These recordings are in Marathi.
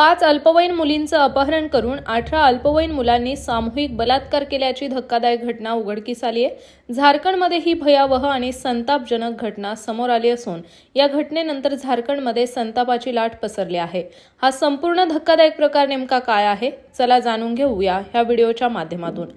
पाच अल्पवयीन मुलींचं अपहरण करून अठरा अल्पवयीन मुलांनी सामूहिक बलात्कार केल्याची धक्कादायक घटना उघडकीस आली आहे. झारखंडमध्ये ही भयावह आणि संतापजनक घटना समोर आली असून या घटनेनंतर झारखंडमध्ये संतापाची लाट पसरली आहे. हा संपूर्ण धक्कादायक प्रकार नेमका काय आहे? चला जाणून घेऊया ह्या व्हिडिओच्या माध्यमातून.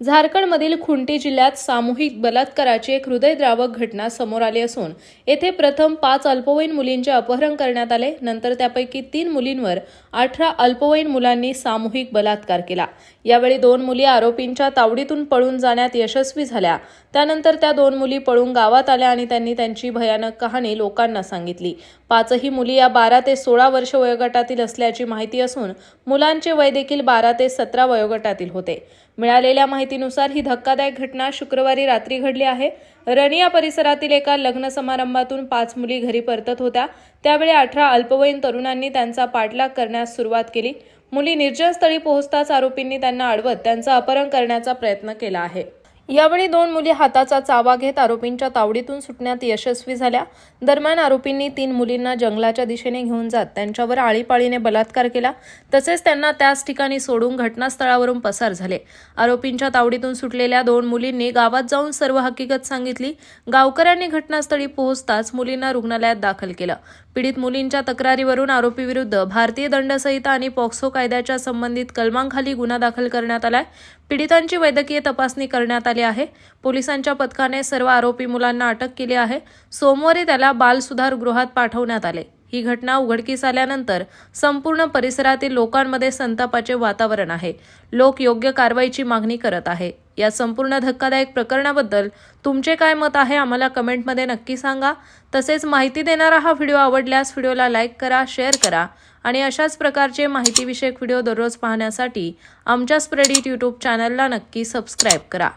झारखंडमधील खुंटी जिल्ह्यात सामूहिक बलात्काराची एक हृदयद्रावक घटना समोर आली असून येथे प्रथम पाच अल्पवयीन मुलींचे अपहरण करण्यात आले नंतर त्यापैकी तीन मुलींवर अठरा अल्पवयीन मुलांनी सामूहिक बलात्कार केला. यावेळी दोन मुली आरोपींच्या तावडीतून पळून जाण्यात यशस्वी झाल्या. त्यानंतर त्या दोन मुली पळून गावात आल्या आणि त्यांनी त्यांची भयानक कहाणी लोकांना सांगितली. पाचही मुली या बारा ते सोळा वर्ष वयोगटातील असल्याची माहिती असून मुलांचे वय देखील बारा ते सतरा वयोगटातील होते. मिळालेल्या माहितीनुसार ही धक्कादायक घटना शुक्रवारी रात्री घडली आहे. रनिया परिसरातील एका लग्न समारंभातून पाच मुली घरी परतत होत्या. त्यावेळी अठरा अल्पवयीन तरुणांनी त्यांचा पाठलाग करण्यास सुरुवात केली. मुली निर्जनस्थळी पोहोचताच आरोपींनी त्यांना अडवत त्यांचं अपहरण करण्याचा प्रयत्न केला आहे. यावेळी दोन मुली हाताचा चावा घेत आरोपींच्या तावडीतून सुटण्यात यशस्वी झाल्या. दरम्यान आरोपींनी तीन मुलींना जंगलाच्या दिशेने घेऊन जात त्यांच्यावर आळीपाळीने बलात्कार केला. तसेच त्यांना त्याच ठिकाणी सोडून घटनास्थळावरून पसार झाले. आरोपींच्या तावडीतून सुटलेल्या दोन मुलींनी गावात जाऊन सर्व हकीकत सांगितली. गावकऱ्यांनी घटनास्थळी पोहोचताच मुलींना रुग्णालयात दाखल केलं. पीडित मुलींच्या तक्रारीवरून आरोपीविरुद्ध भारतीय दंडसंहिता आणि पॉक्सो कायद्याच्या संबंधित कलमांखाली गुन्हा दाखल करण्यात आलाय. पीडितांची वैद्यकीय तपासणी करण्यात आली. आहे. पोलिसांच्या पथकाने सर्व आरोपी मुलांना अटक केली आहे. सोमवारी त्याला बालसुधार गृहात पाठवण्यात आले. ही घटना उघडकीस आल्यानंतर संपूर्ण परिसरातील लोकांमध्ये संतापाचे वातावरण आहे. लोक योग्य कारवाईची मागणी करत आहे. या संपूर्ण धक्कादायक प्रकरणाबद्दल तुमचे काय मत आहे आम्हाला कमेंटमध्ये नक्की सांगा. तसेच माहिती देणारा हा व्हिडिओ आवडल्यास व्हिडिओला लाईक करा शेअर करा आणि अशाच प्रकारचे माहितीविषयक व्हिडिओ दररोज पाहण्यासाठी आमच्या स्प्रेडिट यूट्यूब चॅनलला नक्की सबस्क्राईब करा.